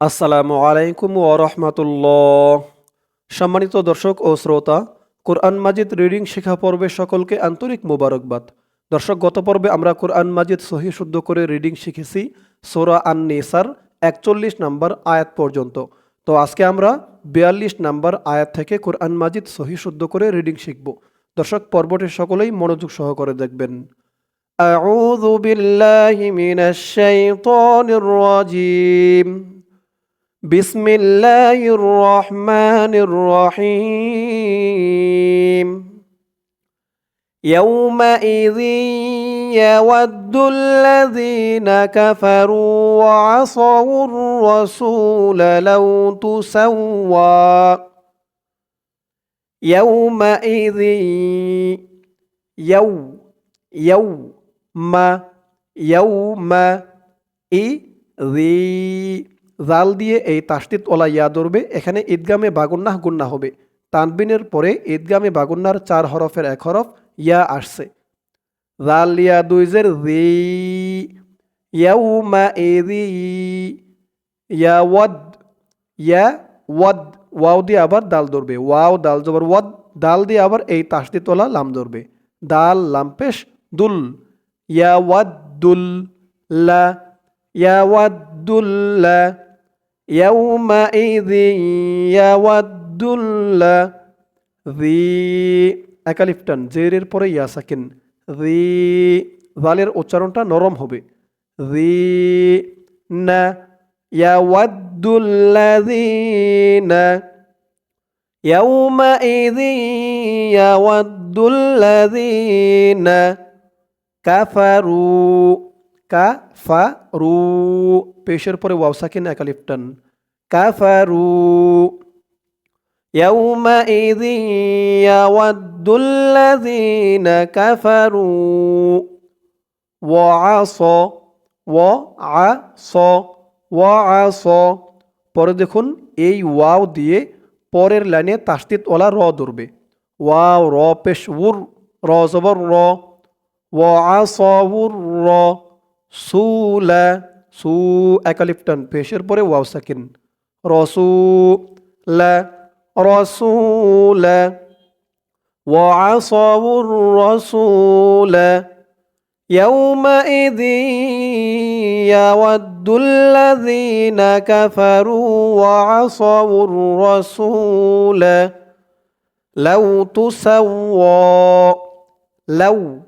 আসসালামু আলাইকুম ও রহমতুল্লাহ সম্মানিত দর্শক ও শ্রোতা কোরআন মাজিদ রিডিং শেখা পর্বে সকলকে আন্তরিক মোবারকবাদ দর্শক গত পর্বে আমরা কোরআন মাজিদ সহি শুদ্ধ করে রিডিং শিখেছি সোরা আন নেসার একচল্লিশ নাম্বার আয়াত পর্যন্ত তো আজকে আমরা বিয়াল্লিশ নাম্বার আয়াত থেকে কোরআন মাজিদ সহি শুদ্ধ করে রিডিং শিখব দর্শক পর্বটি সকলেই মনোযোগ সহকারে দেখবেন أعوذ بالله من الشيطان الرجيم بسم الله الرحمن الرحيم. يومئذ يود الذين كفروا وعصوا الرسول لو تسوى. يومئذ يو يوم يوم إذ জাল দিয়ে এই তাস্তিত ওলা ইয়া ধরবে, এখানে ঈদগামে বাগুন্নাহ গুন্না হবে। তানবিনের পরে ঈদগামে বাগুন্নার চার হরফের এক হরফ, ইয়া আসছে। জাল ইয়া দুইজের জি, ইয়াউমা ইয়া ওয়াদ ইয়া ওয়াদ, ওয়াও দিয়ে আবার দাল ধরবে। ওয়াও, দাল জবর ওয়াদ, দাল দিয়ে আবার এই তাস্তি তোলা লাম ধরবে। দাল লাম্পেশ দুল, ইয়া ওয়াদ দুল লা, ইয়া ওয়াদ দুল লা يومئذ يود الذي একালিফটান জেরের পরে ইয়া সাকিন রি জালের উচ্চারণটা নরম হবে রি না ইয়াওয়াদ্দুল্লাযীনা يومئذ يود الذين كفروا কাফারু পেশের পরে ওয়াও সাকিন একালিফটান কাফারু يومئذ يود الذين كفروا وعصى وعصى وعصى পরে দেখুন এই ওয়াও দিয়ে পরের লাইনে তাস্তিত ওলা র ধরবে ওয়াও র পেশ উর র জবর র ওয়াসউর র সুলা সু একালিফটান পেশের পরে ওয়াও সাকিন রসুলা রসুলা وعصوا الرسول يومئذ يود الذين كفروا وعصوا الرسول لو تسوى لو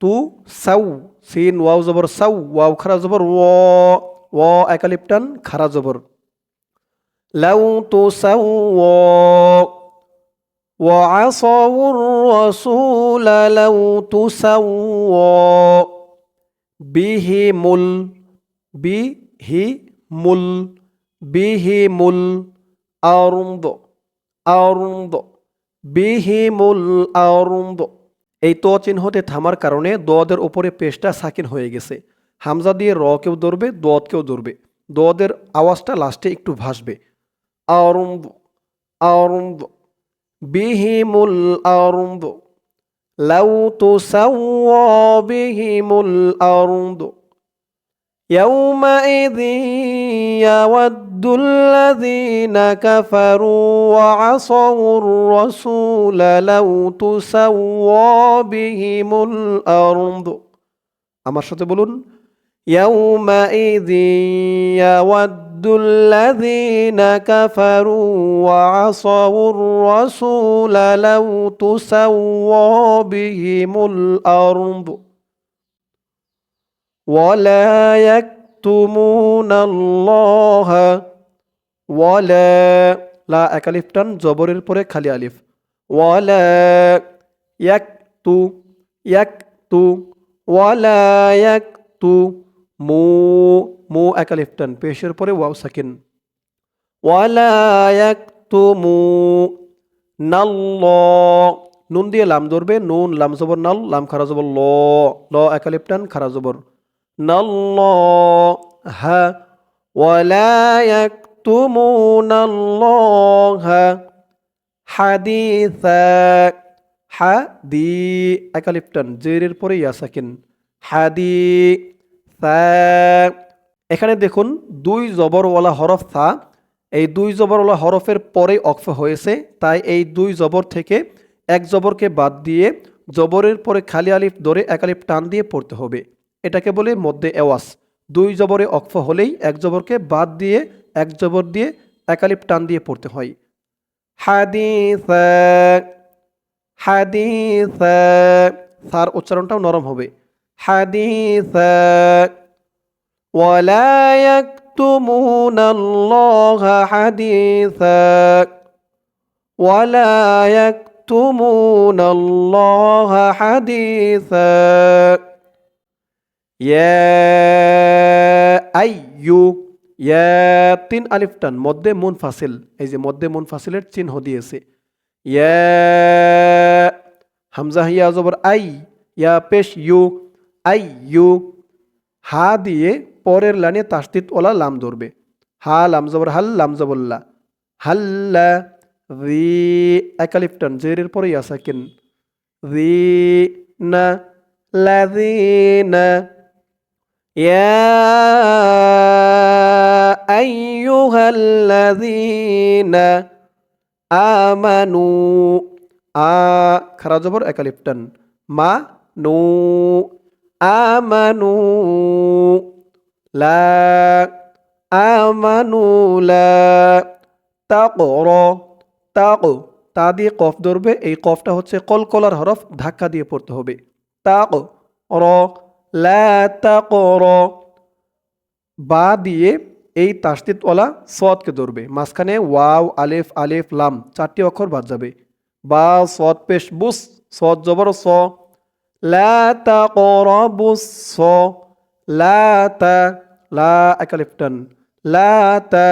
تسوى সিন ওয়াও জবর সাউ ওয়াও খারা জবর ও ও একালিপটান খারা জবর লাউ তো সাউ وعصوا الرسول لو تسوى بهم ال بهم ال بهم الأرض أرض بهم الأرض এই ত চিহ্নতে থামার কারণে দদের ওপরে পেশটা সাকিন হয়ে গেছে। হামজা দিয়ে র কেউ ধরবে কেউ ধরবে। দদের আওয়াজটা লাস্টে একটু ভাসবে। আরম্ভ আরম্ভ, বিহিমুল আরম্ভ, লাউ তো সাউ বিহিমুল আরম্ভ। يومئذ يود الذين كفروا وعصوا الرسول لو تسوى بهم الأرض আমার সাথে বলুন يومئذ يود الذين كفروا وعصوا الرسول لو تسوى بهم الأرض ولا يكتمون الله ولا লা একালিফ টান জবরের পরে খালি আলিফ ওয়ালা ইয়াক তু ইয়াক তু ওয়ালা ইয়াক তু মু মু একালিফ টান পেশের পরে ওয়াও সাকিন ওয়ালা ইয়াক তু মু নাল্ল নুন দিয়ে লাম ধরবে নুন লাম জবর নাল লাম খারা জবর ল ল একালিফ টান খারা জবর الله ولا يكتمون الله حديثا হাদি একালিপটান জেরের পরে ইয়া সাকিন হাদি এখানে দেখুন দুই জবরওয়ালা হরফ থা এই দুই জবরওয়ালা হরফের পরে অক্ফ হয়েছে তাই এই দুই জবর থেকে এক জবরকে বাদ দিয়ে জবরের পরে খালি আলিফ ধরে এক আলিফ টান দিয়ে পড়তে হবে এটাকে বলে মধ্যে এওয়াস দুই জবরে অক্ফ হলেই এক জবরকে বাদ দিয়ে এক জবর দিয়ে এক আলিফ টান দিয়ে পড়তে হয় হাদিস হাদিস সার উচ্চারণটাও নরম হবে হাদিস ولا يكتمون الله حديثا ولا يكتمون الله حديثا ইয়া তিন আলিফ টান, মধ্যে মুনফাসিল এই যে মধ্যে মুনফাসিলের চিহ্ন দিয়েছে। ইয়া হামজা হিয়া জবর আই, ইয়া পেশ ইউ, আই ইউ, হা দিয়ে পরের লানে তাস্তিত ওলা লাম ধরবে। হা লাম জবর হাল, লাম জবল্লা হাল্লা রি একালিফ টান, জেরের পরেই আসাকিন রি না লাযিনা يا أيها الذين آمنوا আ খারা জবর একালিপ্টন মা নু আমানু লা আমানু লা তাকর তাক তা দিয়ে কফ ধরবে এই কফটা হচ্ছে কলকলার হরফ ধাক্কা দিয়ে পড়তে হবে তাক র লা তাকর বা দিয়ে এই তাস্তিতওয়ালা সদকে ধরবে মাঝখানে ওয়াও আলিফ আলিফ লাম চারটি অক্ষর বাদ যাবে বা সদ পেশ বুস সদ জবর স লা তাকরাবুস স লা তা লা একালিফটান লা তা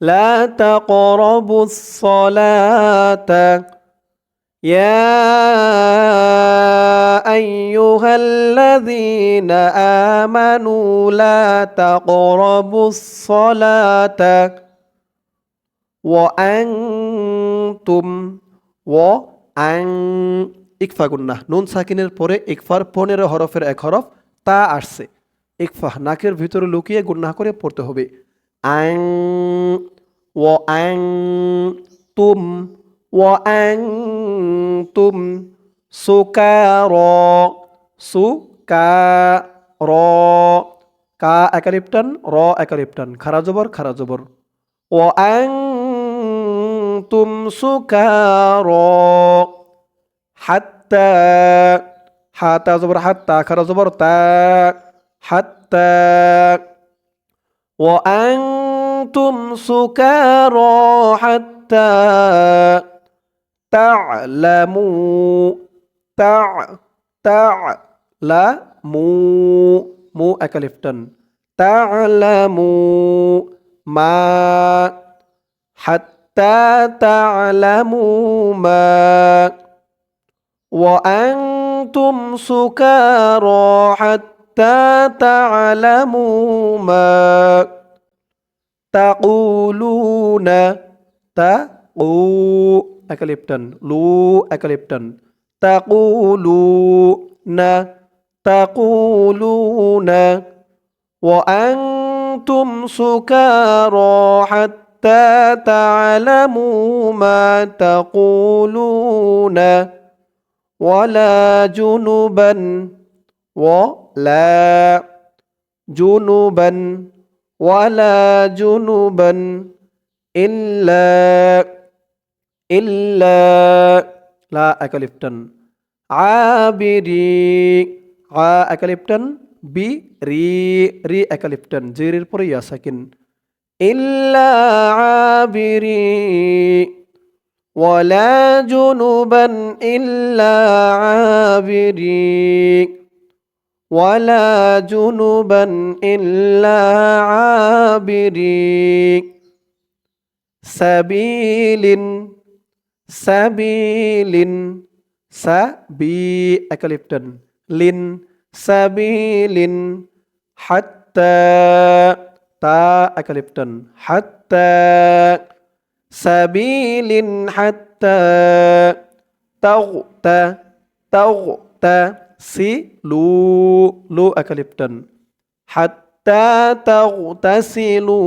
لا تقربوا الصلاة يا أيها الذين آمنوا لا تقربوا الصلاة وأنتم وأن ইকফা গুন্না নুন সাকিনের পরে ইকফার পনেরো হরফের এক হরফ তা আসছে ইকফা নাকের ভিতরে লুকিয়ে গুন্না করে পড়তে হবে আং ও আং তুম ও আং তুম سكارا سكارا كا أكاليبتن را أكاليبتن. خرا جبر وأنتم سكارا حتى حتى زبر حتى خرا تا. حتى. وأنتم سكارا حتى تعلموا تع تعلموا مو أكلفتن تعلموا ما حتى تعلموا ما وأنتم سكارى حتى تعلموا ما تقولون تقو أكليبتن لو أكليبتن تقولون تقولون وأنتم سكارى حتى تعلموا ما تقولون. ولا جنبا ولا جنبا ولا جنبا إلا إلا لا أكلفتن عابري عا أكلفتن بي ري ري أكلفتن زير পরে ইয়া সাকিন إلا عابري ولا جنبا إلا عابري ولا جنبا إلا عابري سبيل sabilin sabi eh, ekalipton lin sabilin hatta ta eh, ekalipton hatta sabilin hatta tauta tauta si lu eh, lu ekalipton hatta tautasilu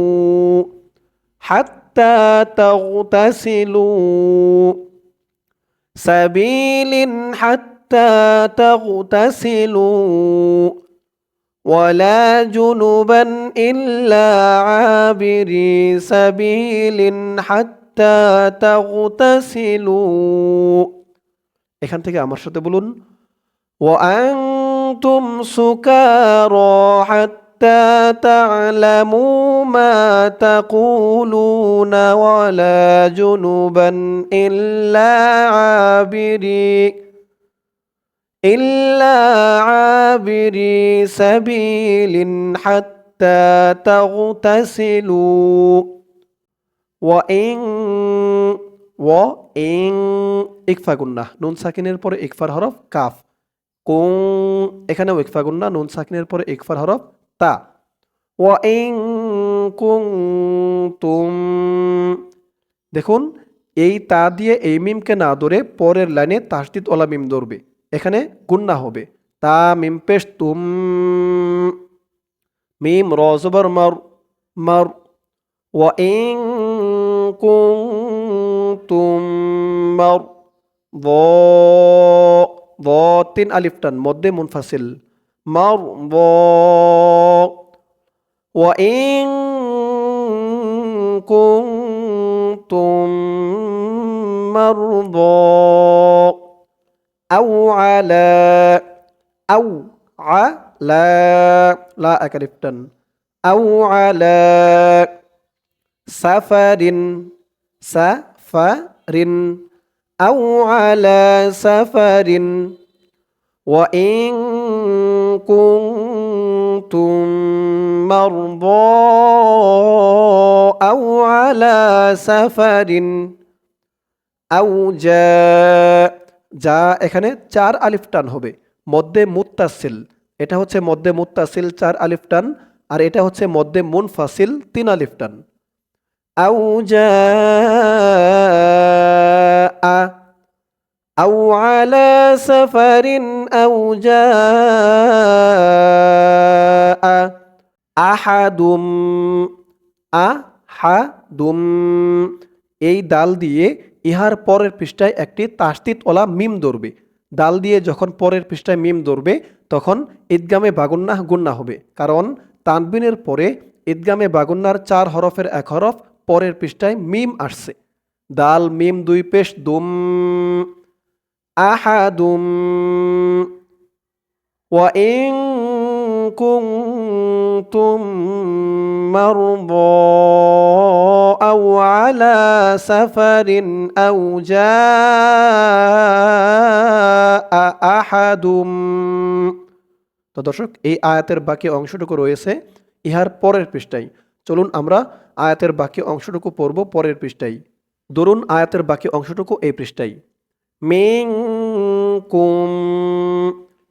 hatta حتى تغتسلوا سبيل حتى تغتسلوا ولا جنبا إلا عابري سبيل حتى تغتسلوا এখান থেকে আমার সাথে বলুন وأنتم سكارى حتى تعلموا ما تقولون ولا جنبا إلا عابري إلا عابري سبيل حتى تغتسلوا وإن وإن ইকফা গুন্না নুন সাকিনের পরে ইকফার হরফ কাফ কুং এখানেও ইকফা গুন্না নুন সাকিনের পরে ইকফার হরফ তা। কুং তুম দেখুন, এই তা দিয়ে এই মিমকে না ধরে পরের লাইনে তাসদিদ ওলা মিম ধরবে। এখানে গুন্না হবে। তা মিম পেশ তুম মিম রজবর মার মার। ওয়াইং কুং তুম মার। ব ব তিন আলিফ مرضى وإن كنتم مرضى أو على أو على لا أكرفتن أو على سفر سفر أو على سفر وإن كنتم مرضى أو على سفر أو جاء যা এখানে চার আলিফ টান হবে মধ্যে মুত্তাসিল এটা হচ্ছে মধ্যে মুত্তাসিল চার আলিফ টান আর এটা হচ্ছে মধ্যে মুনফাসিল তিন আলিফ টান আউ جاء أو على سفر أو جاء أحد أحد এই দাল দিয়ে ইহার পরের পৃষ্ঠায় একটি তাস্তিত ওলা মিম ধরবে দাল দিয়ে যখন পরের পৃষ্ঠায় মিম ধরবে তখন ঈদগামে বাগুন্না গুন্না হবে কারণ তানবিনের পরে ঈদগামে বাগুন্নার চার হরফের এক হরফ পরের পৃষ্ঠায় মিম আসছে দাল মিম দুই পেশ দুম أحد وإن كنتم مرضى أو على سفر أو جاء أحد তো দর্শক এই আয়াতের বাকি অংশটুকু রয়েছে ইহার পরের পৃষ্ঠায় চলুন আমরা আয়াতের বাকি অংশটুকু পড়ব পরের পৃষ্ঠায় ধরুন আয়াতের বাকি অংশটুকু এই পৃষ্ঠায় মিংকুম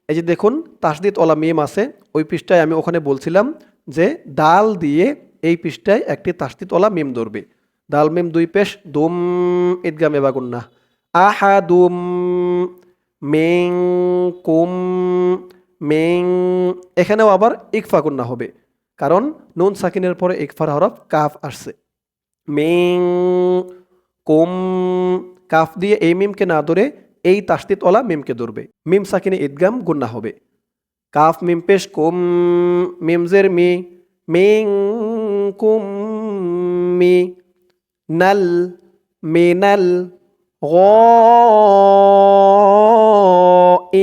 এই যে দেখুন, তাসদিদ ওলা মিম আছে, ওই পৃষ্ঠায় আমি ওখানে বলছিলাম যে দাল দিয়ে এই পৃষ্ঠায় একটি তাসদিদ ওলা মিম ধরবে। দাল মিম দুই পেশ, দুম ঈদগাম এবাগুন্না আহা দুম মেং কুম মেং এখানেও আবার ইকফা গুন্না হবে। কারণ নুন সাকিনের পরে ইকফার হরফ কাফ আসছে। মেং কুম কাফ দিয়ে এই মিমকে না ধরে এই তাস্তিত ওলা মিমকে ধরবে। মিম সাকিনে ঈদগাম গুন্না হবে। কাফ মিম পেশ কুম মিমজের মি, মিং কুম মি, নাল মিনাল গ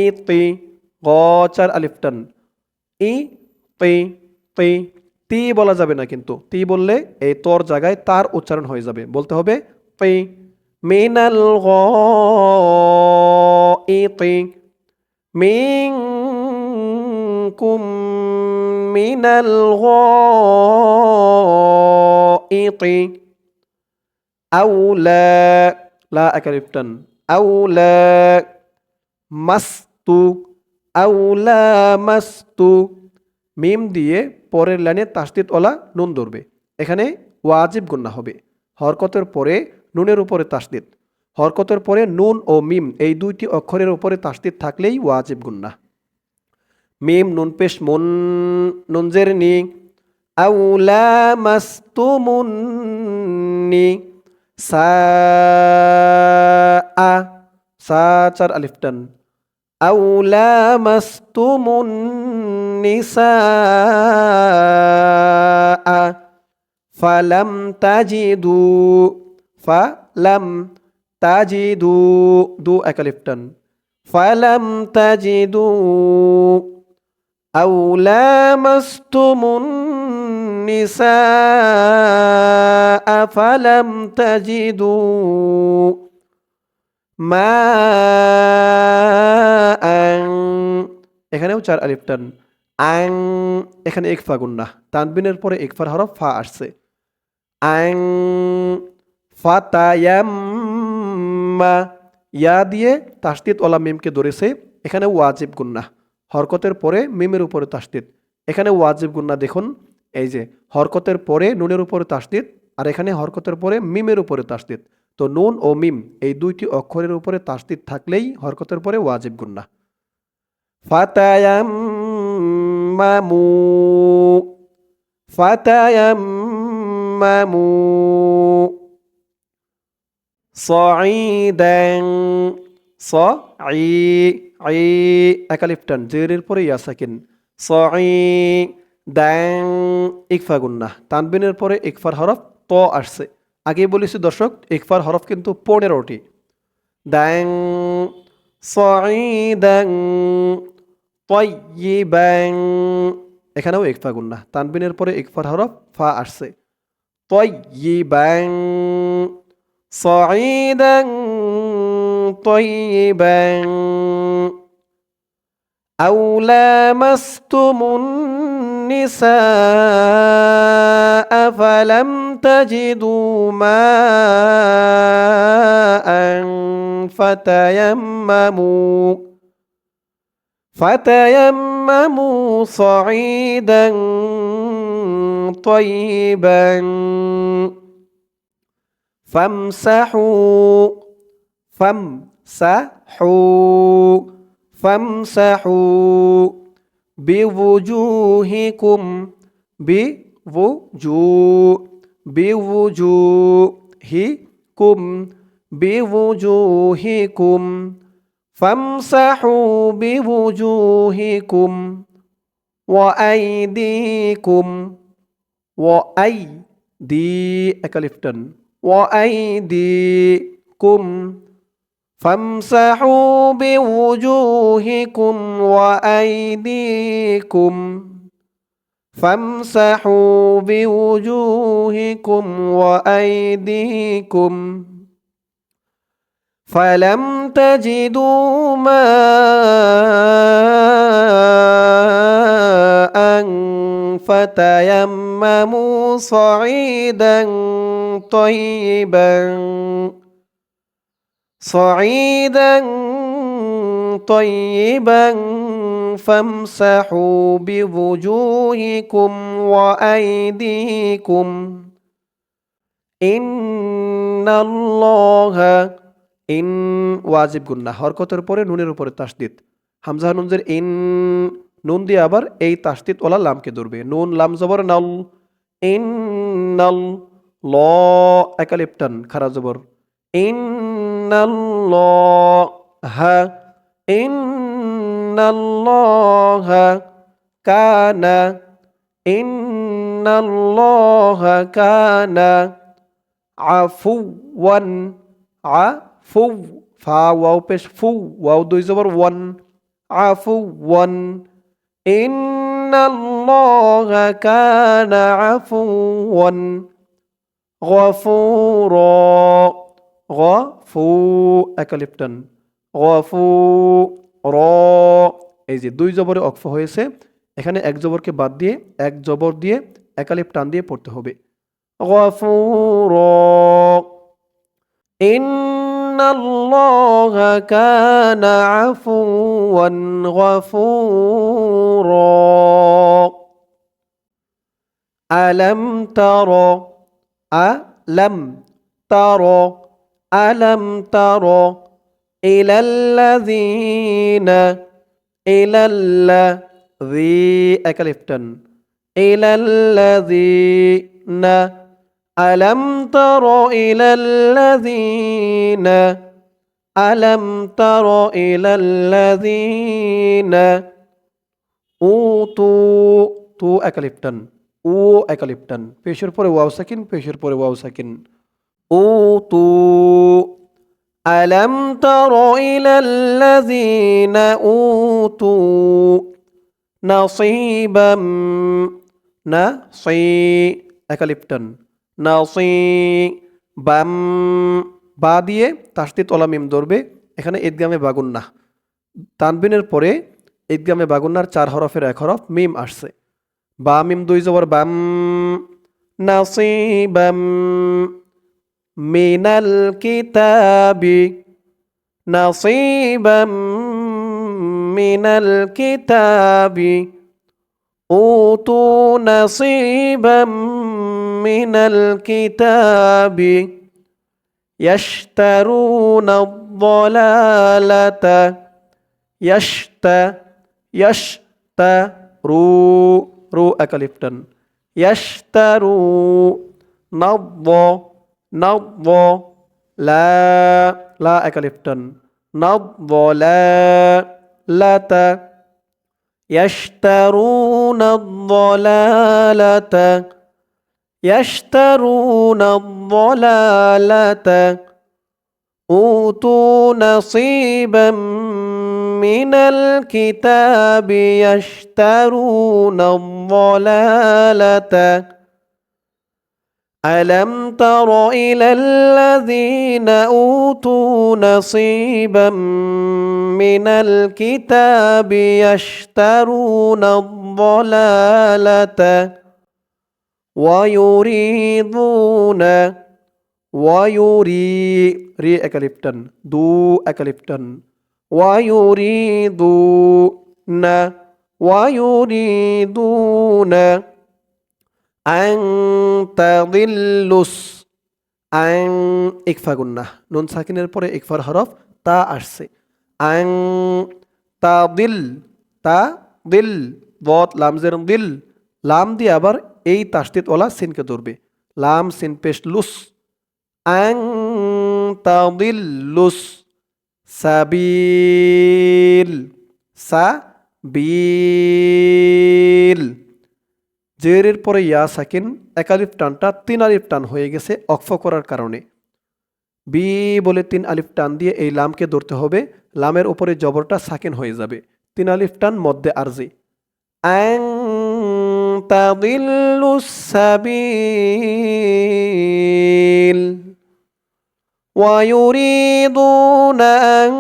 ইতি গ চার আলিফটান ই, তি তি তি বলা যাবে না কিন্তু। তি বললে এই তোর জায়গায় তার উচ্চারণ হয়ে যাবে। বলতে হবে তি। من الغائط منكم من الغائط أو لا لا أكلفتن أو لا مست أو لا مست মিম দিয়ে পরের লাইনে তাসদিদ ওলা নুন ধরবে এখানে ওয়াজিব গুন্না হবে হরকতের পরে নুনের উপরে তাসদিদ। হরকতের পরে নুন ও মিম এই দুইটি অক্ষরের উপরে তাসদিদ থাকলেই ওয়াজিব গুন্না। মিম, নুন পেশ, মুন, নুনজের নি। আউলা মাস্তুমুন্নি সা আ সা চার আলিফটান আউলা মাস্তুমুন নিসা ফালাম তাজিদু تجدوا فلم تجدوا دو أكلفتن فلم تجدوا أو لامستم النساء فلم تجدوا ماء এখানেও চার আলিফ টান আং এখানে একফা গুন্না তানবিনের পরে একফার হরফ ফা আসছে আং ফাতায়াম্মা, ইয়া দিয়ে তাসদিদ ওলা মিমকে ধরেছে, এখানে ওয়াজিব গুন্না। হরকতের পরে মিমের উপরে তাসদিদ। এখানে ওয়াজিব গুন্না দেখুন, এই যে, হরকতের পরে নুনের উপরে তাসদিদ, আর এখানে হরকতের পরে মিমের উপরে তাসদিদ। তো নুন ও মিম, এই দুইটি অক্ষরের উপরে তাসদিদ থাকলেই হরকতের পরে ওয়াজিব গুন্না। ফাতায়াম্মামু ফাতায়াম্মামু সঈদ্যাং স আই আই একালিপটান জেরের পরে ইয়া সাকিন সঈ দ্যাং ইকফা গুন্না তানবিনের পরে ইকফার হরফ ত আসছে। আগে বলেছি দর্শক, ইকফার হরফ কিন্তু পনেরোটি। দ্যাং সঈদ্যাং তয়্যিবাং এখানেও ইকফা গুন্না তানবিনের পরে ইকফার হরফ ফা আসছে। তয়্যিবাং صعيدا طيبا أو لامستم النساء فلم تجدوا ماء فتيمموا فتيمموا صعيدا طيبا فامسحوا فامسحوا فامسحوا بوجوهكم بوجوه بوجوهكم بوجوهكم فامسحوا بوجوهكم وأيديكم وأيدي أكلفتن وأيديكم فامسحوا بوجوهكم وأيديكم فامسحوا بوجوهكم وأيديكم فلم تجدوا ماء فتيمموا صعيدا طيبا صعيدا طيبا فامسحوا بوجوهكم وأيديكم إن الله ইন ওয়াজিব গুন্না হরকতের পরে নুনের উপরে তাসদিদ হামজা নুনজের ইন নুন দিয়ে আবার এই তাসদিদ ওলা লামকে ধরবে নুন লাম জবর নাল ইন নাল ল একালিপটান খারা জবর। In null law Ha in নাল ল হা কানা ইন নাল ল হা কানা আফুওয়ান আ ফা ওয়াও পেশ ফু ওয়াও দুই জবর, ওয়ান আফু ওয়ান ইন্নাল্লাহা কানা আফুওয়ান। গফুরা গফু একালিপ্টন গফু র এই যে দুই জবরে অক্ফ হয়েছে, এখানে এক জবরকে বাদ দিয়ে, এক জবর দিয়ে একালিপ টান দিয়ে পড়তে হবে। গফুর, ইন্নাল্লাহা কানা আফুওয়ান গফুরা। আলাম তারা ألم تر ألم تر إلى الذين إلى الذي أكلفتن. إلى الذين ألم تر إلى الذين ألم تر إلى الذين أوتوا تو أكلفتن. ও একালিপ্টান পেশের পরে ওয়াও সাকিন পেশের পরে ওয়াও সাকিন ও তু ألم تر إلى الذين أوتوا نصيبا نصي একালিপ্টান নাসি বাম বা দিয়ে তাসতি তলা মিম ধরবে এখানে ঈদগামে বাগুন্না তানবিনের পরে ঈদগামে বাগুন্নার চার হরফের এক হরফ মিম আসছে বা মিম দুই জবর বাম নাসিবাম মিনাল কিতাবি নাসিবাম মিনাল কিতাবি أوتوا نصيبا من الكتاب يشترون الضلالة يشت يشتروا رو أكلفتن يشتروا نض نض لا لا أكلفتن نض لا لا يشترون الضلالة يشترون الضلالة أوتوا نصيبا من الكتاب يشترون الضلالة. ألم تر إلى الذين أوتوا نصيبا من الكتاب يشترون الضلالة ويريدون ويري ري أكليبتن دو أكليبتن ويريدون ويريدون أن تضلوا আং ইকফা গুন্না নুন সাকিনের পরে ইকফার হরফ তা আসছে আং তা দিল তা দিল বত লামজের দিল লাম দিয়ে আবার এই তাস্তিত ওলা সিনকে ধরবে লাম সিন পেশ লুস আং তা দিল লুস সাবিল সা বিল জেরের পরে ইয়া সাকিন একালিফ টানটা তিন আলিফ টান হয়ে গেছে অক্ফ করার কারণে। বি বলে তিন আলিফ টান দিয়ে এই লামকে ধরতে হবে, লামের উপরে জবরটা সাকিন হয়ে যাবে। তিন আলিফ টান মধ্যে আরজি। আং তাদিল্লু সাবিল। ويريدون أن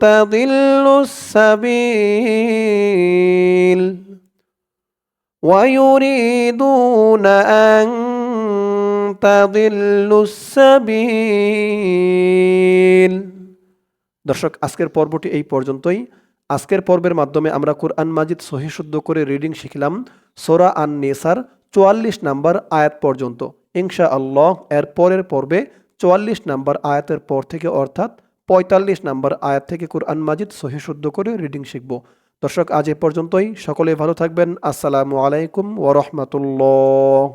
تضلوا السبيل ويريدون أن تضلوا السبيل দর্শক আজকের পর্বটি এই পর্যন্তই আজকের পর্বের মাধ্যমে আমরা কোরআন মাজিদ সহি শুদ্ধ করে রিডিং শিখলাম সোরা আন নেসার চুয়াল্লিশ নাম্বার আয়াত পর্যন্ত ইনশা আল্লাহ এর পরের পর্বে চুয়াল্লিশ নাম্বার আয়াতের পর থেকে, অর্থাৎ পঁয়তাল্লিশ নাম্বার আয়াত থেকে কোরআন মাজিদ সহি শুদ্ধ করে রিডিং শিখব। দর্শক, আজ এ পর্যন্তই। সকলে ভালো থাকবেন। আসসালামু আলাইকুম ওরহমতুল্লাহ